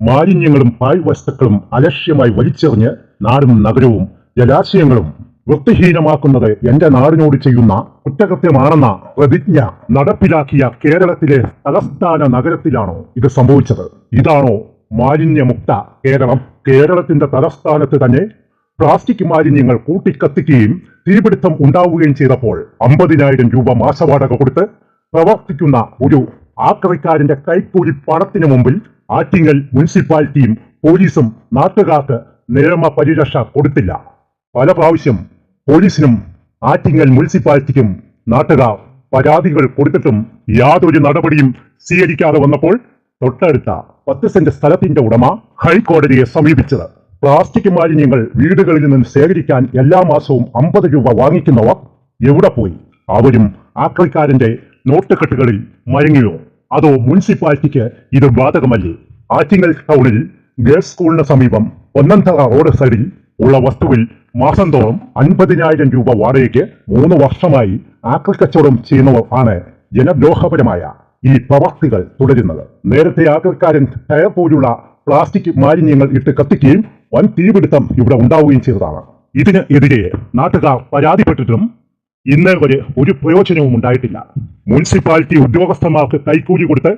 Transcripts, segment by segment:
മാലിന്യങ്ങളും പാഴ്വസ്തുക്കളും അലക്ഷ്യമായി വലിച്ചെറിഞ്ഞ് നാടും നഗരവും ജലാശയങ്ങളും വൃത്തിഹീനമാക്കുന്നത് എന്റെ നാടിനോട് ചെയ്യുന്ന കുറ്റകൃത്യമാണെന്ന പ്രതിജ്ഞ നടപ്പിലാക്കിയ കേരളത്തിലെ തലസ്ഥാന നഗരത്തിലാണോ ഇത് സംഭവിച്ചത്? ഇതാണോ മാലിന്യമുക്ത കേരളം? കേരളത്തിന്റെ തലസ്ഥാനത്ത് തന്നെ പ്ലാസ്റ്റിക് മാലിന്യങ്ങൾ കൂട്ടിക്കത്തിക്കുകയും തീപിടുത്തം ഉണ്ടാവുകയും ചെയ്തപ്പോൾ അമ്പതിനായിരം രൂപ മാസവാടക കൊടുത്ത് പ്രവർത്തിക്കുന്ന ഒരു ആക്രമിക്കാരന്റെ കൈക്കൂലി പണത്തിന് മുമ്പിൽ ആറ്റിങ്ങൽ മുനിസിപ്പാലിറ്റിയും പോലീസും നാട്ടുകാർക്ക് നിയമ പരിരക്ഷ കൊടുത്തില്ല. പല പ്രാവശ്യം പോലീസിനും ആറ്റിങ്ങൽ മുനിസിപ്പാലിറ്റിക്കും നാട്ടുകാർ പരാതികൾ കൊടുത്തിട്ടും യാതൊരു നടപടിയും സ്വീകരിക്കാതെ വന്നപ്പോൾ തൊട്ടടുത്ത പത്ത് സെന്റ് സ്ഥലത്തിന്റെ ഉടമ ഹൈക്കോടതിയെ സമീപിച്ചത്. പ്ലാസ്റ്റിക് മാലിന്യങ്ങൾ വീടുകളിൽ നിന്ന് ശേഖരിക്കാൻ എല്ലാ മാസവും അമ്പത് രൂപ വാങ്ങിക്കുന്നവർ എവിടെ പോയി? അവരും ആക്രിക്കാരന്റെ നോട്ടുകെട്ടുകളിൽ മയങ്ങിയോ? അതോ മുനിസിപ്പാലിറ്റിക്ക് ഇത് ബാധകമല്ലേ? ആറ്റിങ്ങൽ ടൗണിൽ ഗേൾസ് സ്കൂളിന് സമീപം ഒന്നാം ഒന്നന്തറ റോഡ് സൈഡിൽ ഉള്ള വസ്തുവിൽ മാസം തോറും അൻപതിനായിരം രൂപ വാടകയ്ക്ക് മൂന്ന് വർഷമായി ആക്രിക്കച്ചവടം ചെയ്യുന്നവർ ആണ് ജനദ്രോഹപരമായ ഈ പ്രവർത്തികൾ തുടരുന്നത്. നേരത്തെ ആക്രിക്കാരൻ ടയർ പോലുള്ള പ്ലാസ്റ്റിക് മാലിന്യങ്ങൾ ഇട്ട് കത്തിക്കുകയും വൻ തീപിടുത്തം ഇവിടെ ഉണ്ടാവുകയും ചെയ്തതാണ്. ഇതിന് എതിരെ നാട്ടുകാർ പരാതിപ്പെട്ടിട്ടും ഇന്നേ വരെ ഒരു പ്രയോജനവും ഉണ്ടായിട്ടില്ല. മുനിസിപ്പാലിറ്റി ഉദ്യോഗസ്ഥന്മാർക്ക് കൈക്കൂലി കൊടുത്ത്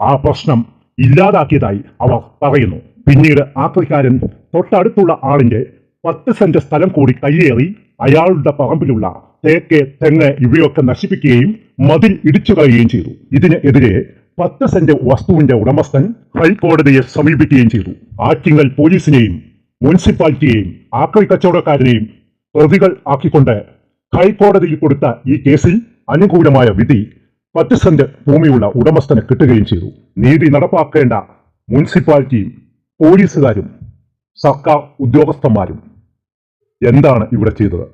ആ പ്രശ്നം ഇല്ലാതാക്കിയതായി അവർ പറയുന്നു. പിന്നീട് ആക്രിക്കാരൻ തൊട്ടടുത്തുള്ള ആളിന്റെ പത്ത് സെന്റ് സ്ഥലം കൂടി കയ്യേറി അയാളുടെ പറമ്പിലുള്ള തേക്ക് തെങ്ങ് ഇവയൊക്കെ നശിപ്പിക്കുകയും മതിൽ ഇടിച്ചു കളയുകയും ചെയ്തു. ഇതിനെതിരെ പത്ത് സെന്റ് വസ്തുവിന്റെ ഉടമസ്ഥൻ ഹൈക്കോടതിയെ സമീപിക്കുകയും ചെയ്തു. ആറ്റിങ്ങൽ പോലീസിനെയും മുനിസിപ്പാലിറ്റിയെയും ആക്രി കച്ചവടക്കാരനെയും പ്രതികൾ ആക്കിക്കൊണ്ട് ഹൈക്കോടതിയിൽ കൊടുത്ത ഈ കേസിൽ അനുകൂലമായ വിധി പത്ത് സെന്റ് ഭൂമിയുള്ള ഉടമസ്ഥന് കിട്ടുകയും ചെയ്തു. നീതി നടപ്പാക്കേണ്ട മുനിസിപ്പാലിറ്റിയും പോലീസുകാരും സർക്കാർ ഉദ്യോഗസ്ഥന്മാരും എന്താണ് ഇവിടെ ചെയ്തത്?